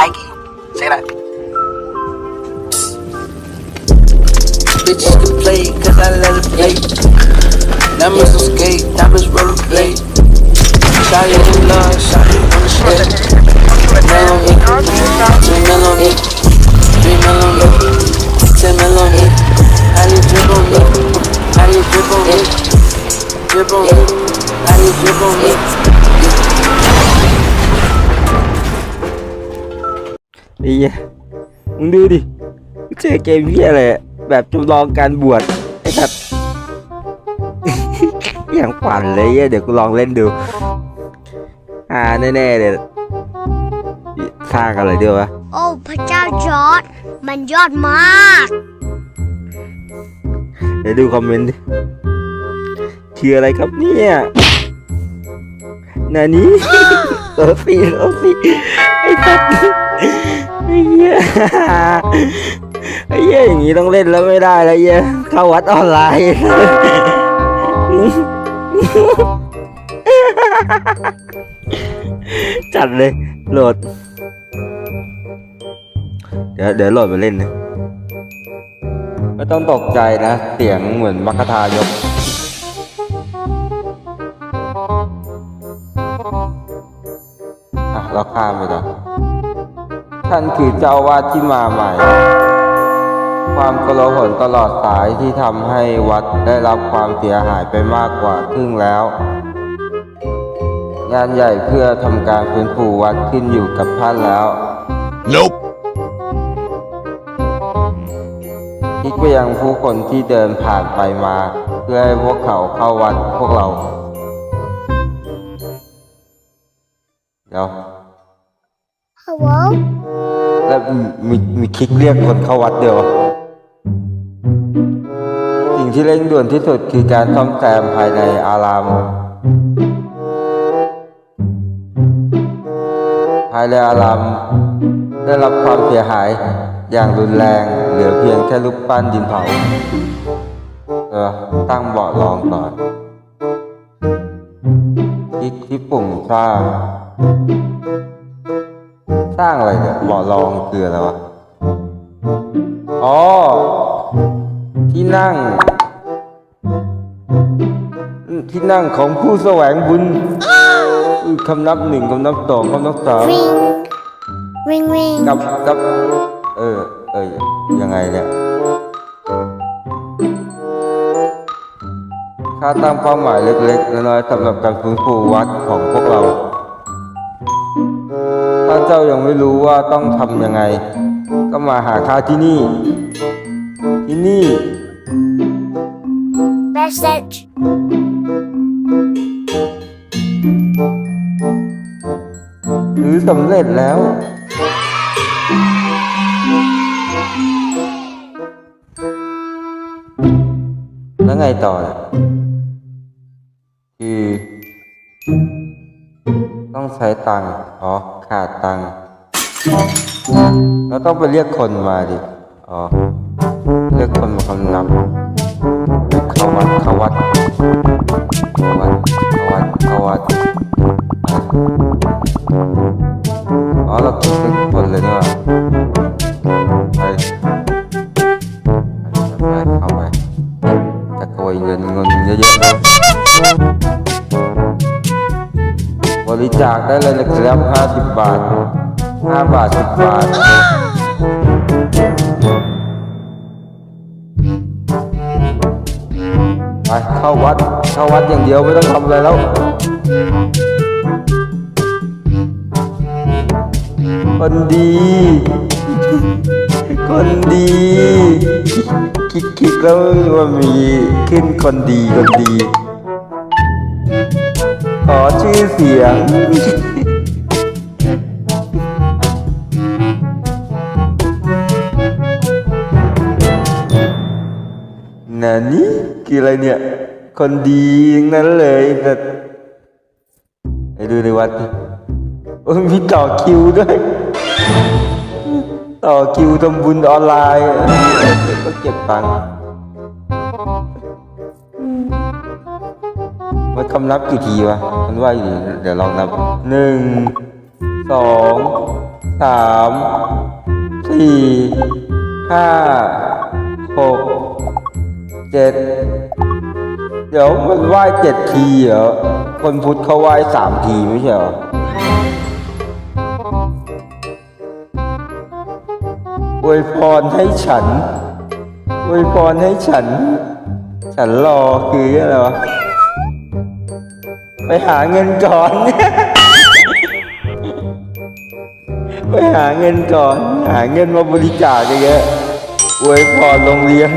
Ike, say that. Bitch, you can play, cause I let it play. Diamonds on skate, diamonds rollerblade. Shawty in love, shawty on the stage. Mel me, three mil on me, three mil on me, ten mil on me. How you drip on me? How you drip on me? Drip on me. How you drip on me? ไอ้เหี้ยมึงดูดิเจอเกมเหี้ยอะไรอะแบบจำลองการบวชไอ้สัตว์อย่างปั่นเลยเหี้ยเดี๋ยวกูลองเล่นดู อ่าแน่ๆเลยสร้างอะไรดีวะโอ้พระเจ้าจอร์ดมันยอดมากเดี๋ยวดูคอมเมนต์ดิชื่ออะไรครับเนี่ยนานี้โรซี่โรซี่ไอ้สัตว์ ไอ้เหี้ยไอ้เหี้ยอย่างงี้ต้องเล่นแล้วไม่ได้แล้วเหี้ยเข้าวัดออนไลน์จัดเลยโหลด เดี๋ยวเดี๋ยวโหลดมาเล่นนะไม่ต้องตกใจนะ เสียงเหมือนมัคทายกอะเราข้ามไปก่อน ท่านคือเจ้าอาวาดที่มาใหม่ ความกลาหลตลอดสายที่ทำให้วัดได้รับความเสียหายไปมากกว่าครึ่งแล้ว งานใหญ่เพื่อทำการฟื้นฟูวัดขึ้นอยู่กับท่านแล้ว Nope. คิดไปยังผู้คนที่เดินผ่านไปมา เพื่อให้พวกเขาเข้าวัดพวกเราเดี๋ยวฮัลโหลแล้ว มีมีมีคลิกเรียกคนเข้าวัดเดียว สิ่งที่เร่งด่วนที่สุดคือการซ่อมแซมภายในอาราม ภายในอาราม ได้รับความเสียหายอย่างรุนแรงเหลือเพียงแค่รูปปั้นดินเผาเออตั้งเบาะรองก่อนคลิกที่ปุ่มสร้าง สร้างอะไรเนี่ยเบาะรองคืออะไรวะ อ๋อ ที่นั่ง ที่นั่งของผู้แสวงบุญอือคำนับหนึ่งคำนับสองคำนับสามวิงวิงวิงกับกับ เออ เออยังไงเนี่ยค่าตั้งเป้าหมายเล็กๆ น้อยๆสำหรับการฟื้นฟูวัดของพวกเรา ถ้าเจ้ายังไม่รู้ว่าต้องทำยังไง ก็มาหาข้าที่นี่ ที่นี่เบสเซ็ตหรือสำเร็จแล้ว แล้วไงต่อเนี่ยคือ ต้องใช้ตังค์อ๋อ ขาดตังค์แล้วต้องไปเรียกคนมาดิ อ๋อ เรียกคนมาคำนับเขาวัดเขาวัดเขาวัดเขาวัดเขาวัดอ๋อเราต้องเรียกคนเลยนี่ห ได้เลยนะครับ 50 บาท 5 บาท 10 บาท ไปเข้าวัด เข้าวัดอย่างเดียวไม่ต้องทำอะไรแล้วคนดี คนดีคิดคิดแล้วว่ามีขึ้นคนดีคนดี ชื่อเสียงนานี่คืออะไรเนี่ย คนดีทั้งนั้นเลยแต่ไปดูในวัดดิโอ้ยมีต่อคิวด้วย ต่อคิวทำบุญออนไลน์อะก็เก็บตังค์มันคำนับกี่ทีวะ มันว่าอยู่เดี๋ยวลองนับหนึ่งสองสามสี่ห้าหกเจ็ดเดี๋ยวมันไหว้เจ็ดทีเหรอคนพุทธเขาไหว้สามทีไม่ใช่เหรออวยพรให้ฉันอวยพรให้ฉัน ฉันรอคืออะไรวะ ไปหาเงินก่อน ไปหาเงินก่อน หาเงินมาบริจาคเยอะๆอวยพรโรงเรียน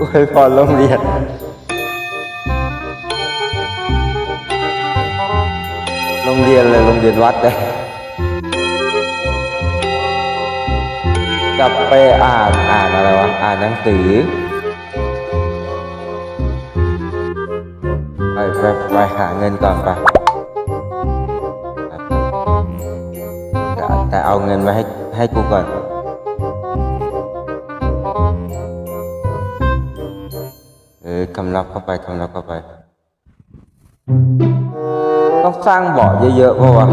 อวยพรโรงเรียนโรงเรียนเลยโรงเรียนวัดเลยกลับไปอ่านอ่านอะไรวะ อ่านหนังสือ ไปไปไปหาเงินก่อนไปแต่แต่เอาเงินมาให้ให้กูก่อนเออคำรับเข้าไปคำรับเข้าไป ต้องสร้างบาะเยอะๆเพราะว่า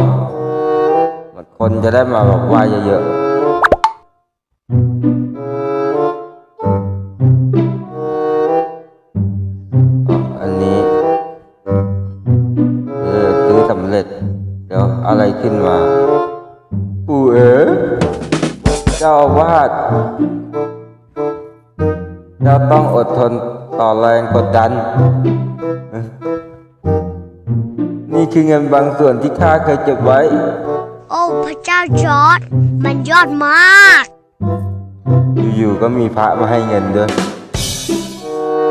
มันคนจะได้มาแบบว่าเยอะๆ ขึ้นมา ปู่เอ๋เจ้าอาวาดเจ้าต้องอดทนต่อแรงกดดันเอ้อนี่คือเงินบางส่วนที่ข้าเคยเก็บไว้ โอ้พระเจ้าจอร์ดมันยอดมาก อยู่ๆก็มีพระมาให้เงินด้วย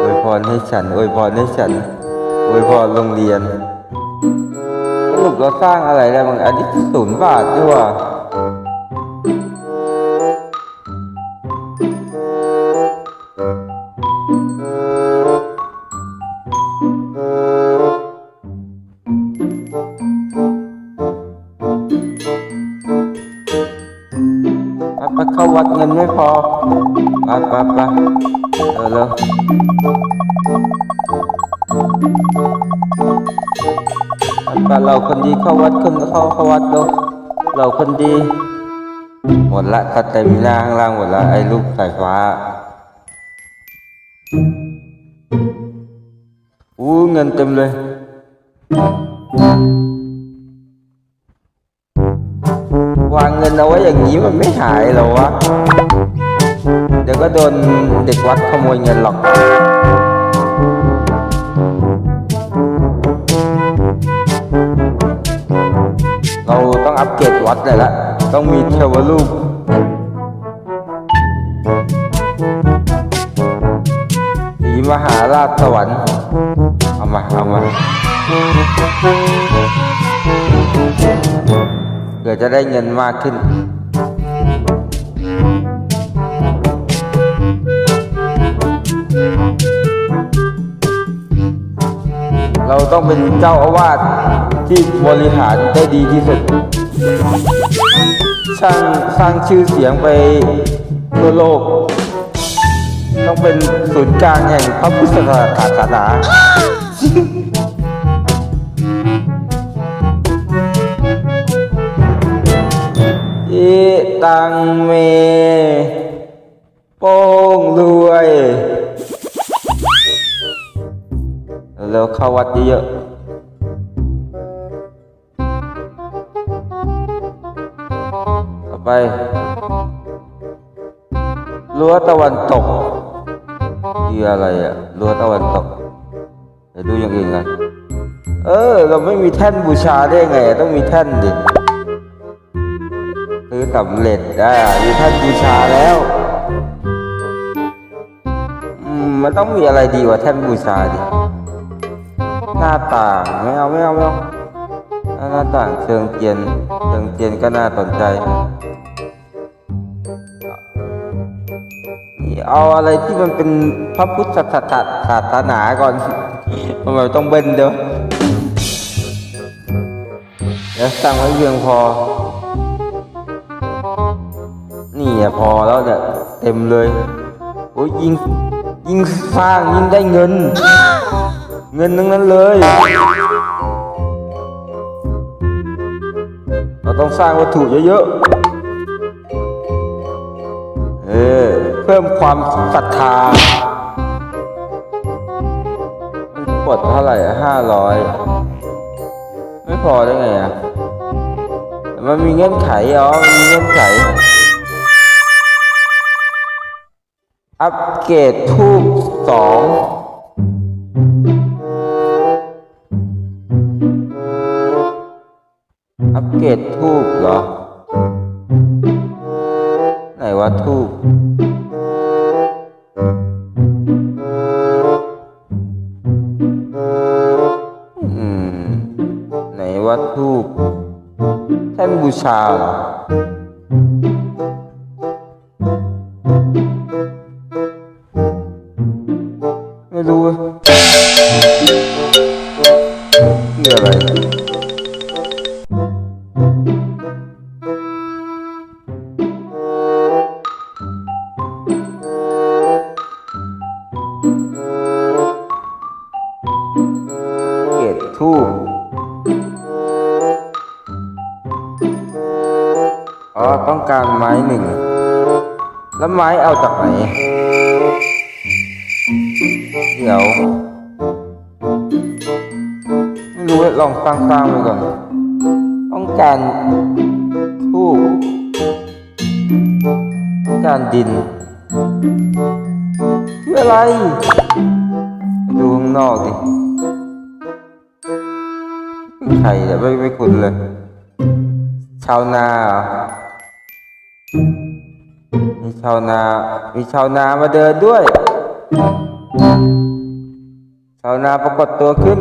อวยพรให้ฉันอวยพรให้ฉันอวยพรโรงเรียนส รุปเราสร้างอะไรได้บ้างอันนี้ศูนย์บาทด้วยไปเข้าวัดเงินไม่พอไปไปไปเออเร็ว ไปไปเราคนดีเข้าวัดคนเข้าเข้าวัดเร็วเราคนดี หมดละสเตมินาข้างล่างหมดละไอ้ลูกสายฟ้าอู้เงินเต็มเลยวาง เงินเอาไว้อย่างนี้มันไม่หายเหรอวะ เดี๋ยวก็โดนเด็กวัดขโมยเงินหรอก อัปเกรดวัดเลยละต้องมีเทวรูปสีมหาราชสวรรค์เอามาเอามาเพื่อจะได้เงินมากขึ้นเราต้องเป็นเจ้าอาวาสที่บริหารได้ดีที่สุด สร้างสร้างชื่อเสียงไปทั่วโลก ต้องเป็นศูนย์กลางแห่งพระพุทธศาสนาอิตังเมโป้งรวยเร็วเข้าวัดเยอะ ไป รั้วตะวันตกคืออะไรอะรั้วตะวันตกเดี๋ยวดูอย่างอื่นกันเออ เราไม่มีแท่นบูชาได้ไง ต้องมีแท่นดิซื้อสำเร็จได้มีท่นบูชาแล้วอืมมันต้องมีอะไรดีกว่าแท่นบูชาดิหน้าต่างไม่เอาไม่เอาไม่เอาหน้าต่างเชิงเทียนเชิงเทียนก็น่าสนใจ เอาอะไรที่มันเป็นพระพุทธศาสนาานาก่อนทำไมต้องเบิ้ลเด้อเดี๋ยวสั่งไว้เพียงพอ นี่อะพอแล้วเนี่ยเต็มเลยโอ้ยยิงยิงสร้างยิงได้เงิน เงินทั้งนั้นเลย เราต้องสร้างวัตถุเยอะๆ ความศรัทธามันกดเท่าไหร่ห้าร้อยไม่พอได้ไงอะมันมีเงื่อนไขอ๋อมันมีเงื่อนไข อัปเกรดทูบสองอัปเกรดทูบเหรอ บูชา ไม่รู้ลองสร้างๆไปก่อนต้องการทูบต้องการดินคืออะไร ดูข้างนอกดิใครจะไม่ไม่คุ้นเลย ชาวนามีชาวนา มีชาวนามาเดินด้วย ชาวนาปรากฏตัวขึ้น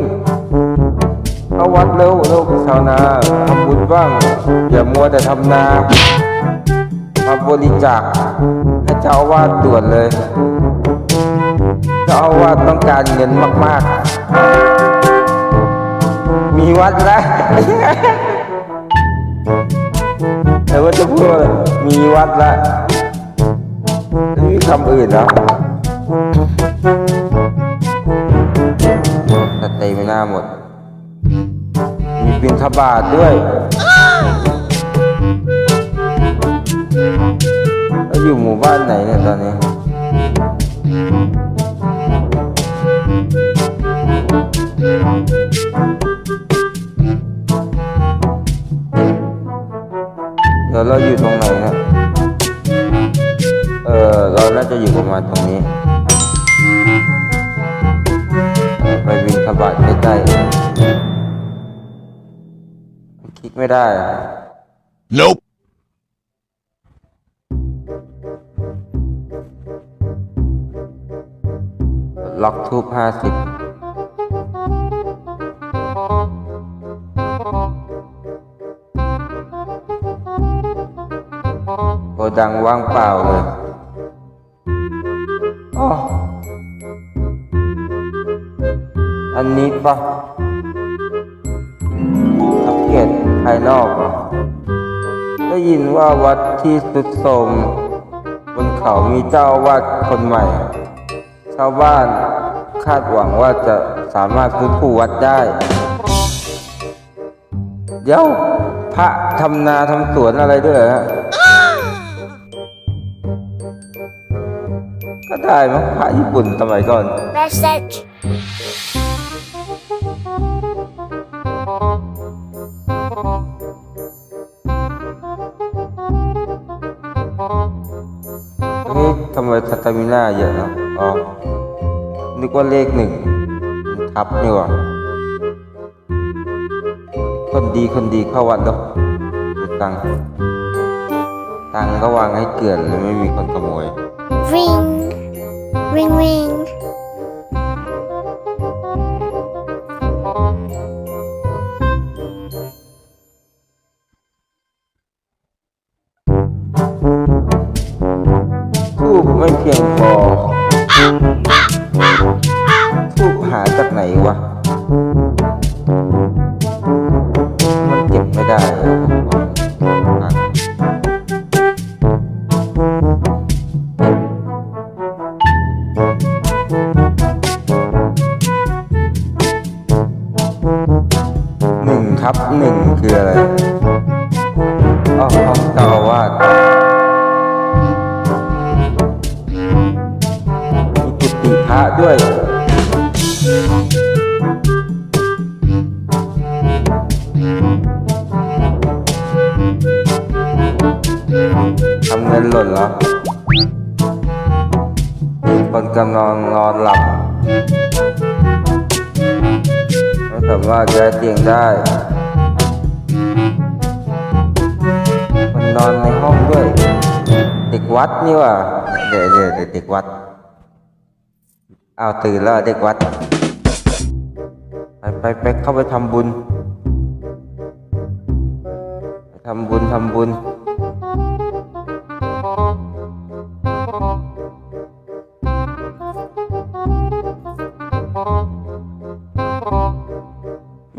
เข้าวัดเร็วเร็วชาวนาทำบุญบ้าง อย่ามัวแต่ทำนามาบริจาคให้เจ้าวาสด่วนเลยเจ้าวาสต้องการเงินมาก ๆ มีวัดแล้ว แต่ว่าจะพูดมีวัดแล้วไม่มีคำอื่นแล้วสเตมิ น่าหมด มีบินทบาทด้วย แล้วอยู่หมู่บ้านไหนเนี่ยตอนนี้เดี๋ยวเราอยู่ตรงไหนนะเออเราน่าจะอยู่ประมาณตรงนี้ ไปบินทบาทใกล้ๆคลิกไม่ได้อะ Nope. ล็อกทูบห้าสิบโกดังว่างเปล่าเลยอ๋อ อันนี้ปะอัปเกรดภายนอก ได้ยินว่าวัดที่สุดโทมบนเขามีเจ้าวาดคนใหม่ ชาวบ้านคาดหวังว่าจะสามารถฟื้นฟูวัดได้ เดี๋ยวพระทำนาทำสวนอะไรด้วยเหรอฮะก็ได้มั้งพระญี่ปุ่นสมัยก่อน Message สตามิน่าเยอะนะอ๋อนึกว่าเลขหนึ่งทับนี่ว่าคนดีคนดีเข้าวัดแล้วตังตังก็วางให้เกลื่อนเลยไม่มีคนขโมย Ring Ring ring หล่นเหรอคนกำลังนอนหลับไม่สามารถย้ายเตียงได้ มันนอนในห้องด้วย เด็กวัดนี่ว่ะเดี๋ยวเดี๋ยวเด็กวัดเอาตื่นแล้วเด็กวัด ไปไปไปเข้าไปทำบุญทำบุญทำบุญ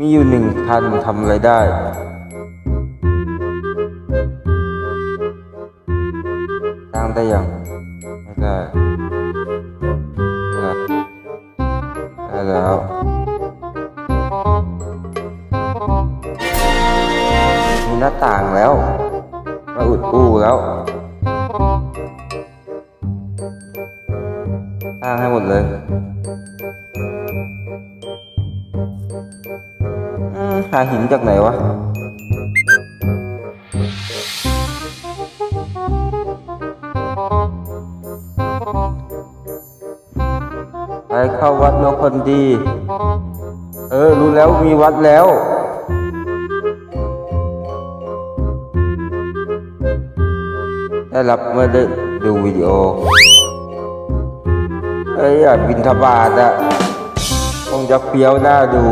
มีอยู่หนึ่งพันทำอะไรได้สร้างได้ยังไม่ได้ได้ได้แล้วมีหน้าต่างแล้วมาอุดอู้แล้วสร้างให้หมดเลย หาหินจากไหนวะ ไปเข้าวัดแล้วคนดี เออ รู้แล้วมีวัดแล้วได้รับเมื่อได้ดูวิดีโอเอ้ยอยากบินทบาทอะคงจะเฟี้ยวหน้าดู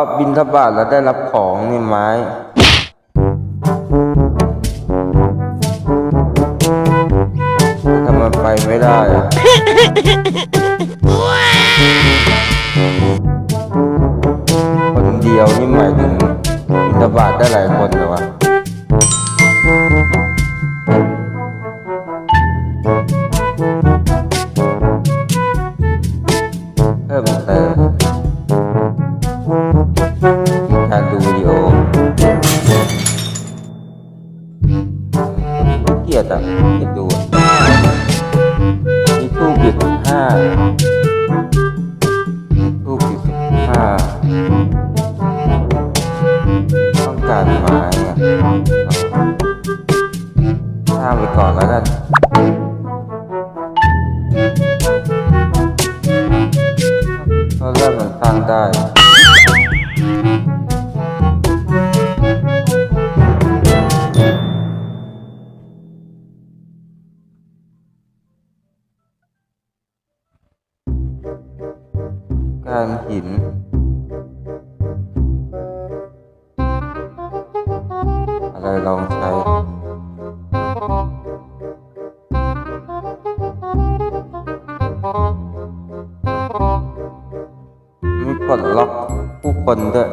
อ๋อบินทบาทแล้วได้รับของนี่ไม้ทำไมไปไม่ได้อะคนเดียวนี่หมายถึงบินทบาทได้หลายคนเหรอวะ การหินอะไรลองใช้มีปลดล็อกผู้คนด้วย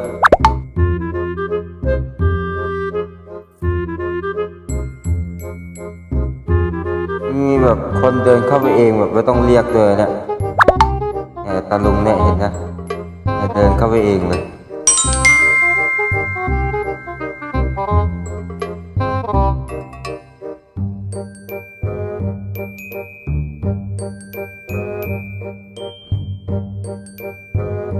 มีแบบคนเดินเข้าไปเองแบบไม่ต้องเรียกเลยเนี่ยเนี่ย ตาลุงเนี่ยเห็นนะเนี่ยเดินเข้าไปเองเลย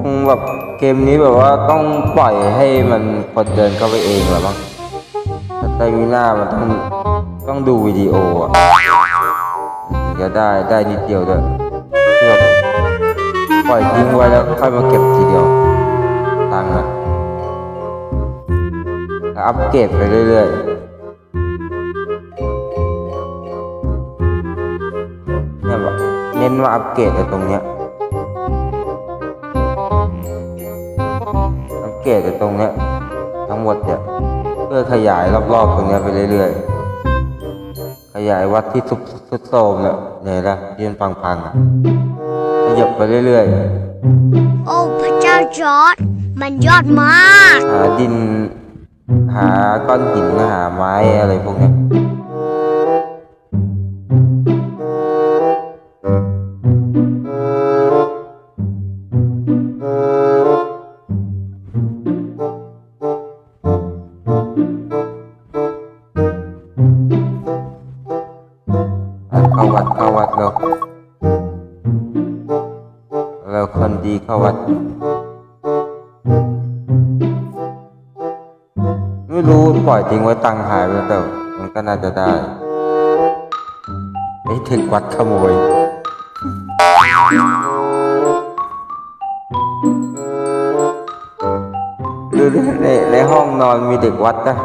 คงแบบเกมนี้แบบว่าต้องปล่อยให้มันคนเดินเข้าไปเองหรือบ้างแต่ไตมีหน้ามันต้องต้องดูวิดีโออะจะได้ได้นิดเดียวด้วย ปล่อยทิ้งไว้แล้วค่อยมาเก็บทีเดียวตังค์อะแล้วอัปเกรดไปเรื่อยๆเนี่ยแบบเน้นว่าอัปเกรดไอ้ตรงเนี้ยสังเกตจากตรงเนี้ยทั้งหมดเนี่ยเพื่อขยายรอบๆตรงเนี้ยไปเรื่อยๆ ขยายวัดที่สุดสุดโทรมเนี่ยเนี่ยนะที่มันพังๆอะ ขยับไปเรื่อยโอ้พระเจ้าจอร์ดมันยอดมาก ๆ หาดิน หาก้อนหินหาไม้อะไรพวกเนี้ย วัดไม่รู้ปล่อยทิ้งไว้ตังค์หายไปแล้วแต่มันก็น่าจะได้ไอ้ถึงวัดขโมย หรือในในห้องนอนมีเด็กวัดนะ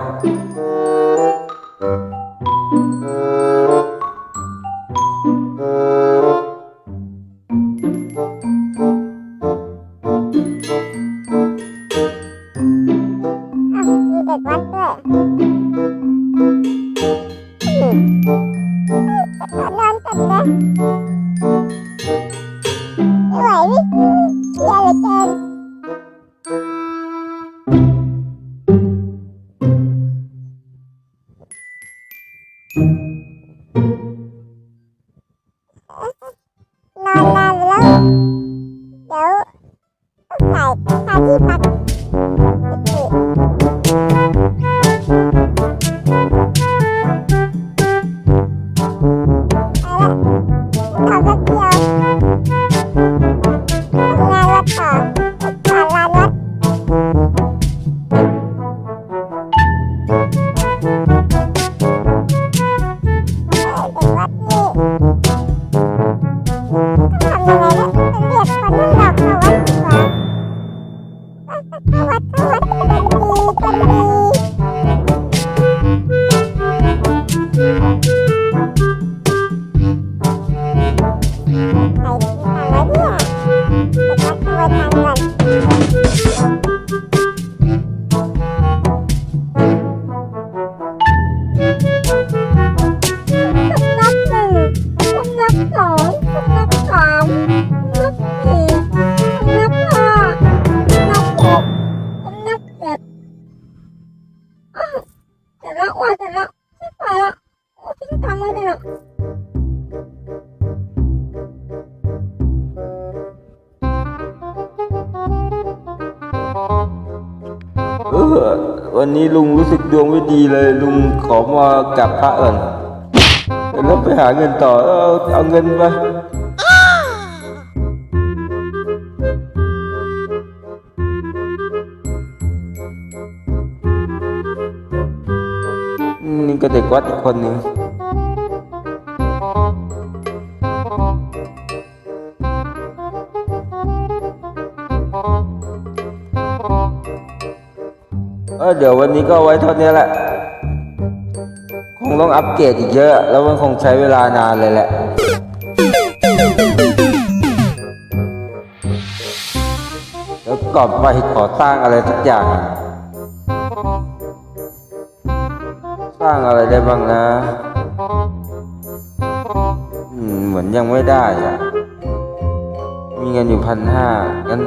นอน เออเอาเงินไปอืมนี่ก็เด็กวัดอีกคนหนึ่งเออเดี๋ยววันนี้ก็เอาไว้เท่านี้แหละคง ต้องอัปเกรดอีกเยอะ แล้วมันคงใช้เวลานานเลยแหละ แล้วกลับไปขอสร้างอะไรสักอย่าง สร้างอะไรได้บ้างนะเหมือนยังไม่ได้อะมีเงินอยู่พันห้างั้น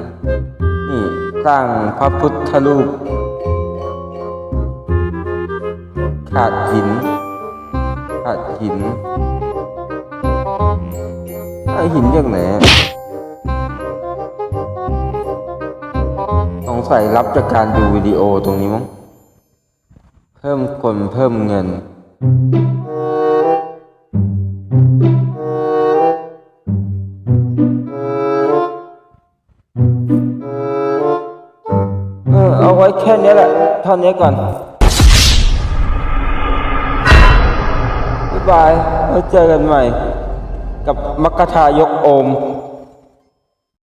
นี่สร้างพระพุทธรูป ขาดหิน หินไอหินจากไหนสงสัยรับจากการดูวิดีโอตรงนี้มั้ง เพิ่มคนเพิ่มเงิน เออเอาไว้แค่นี้แหละท่านี้ก่อน บายบายไว้เจอกันใหม่ กับมักกะทายกโอม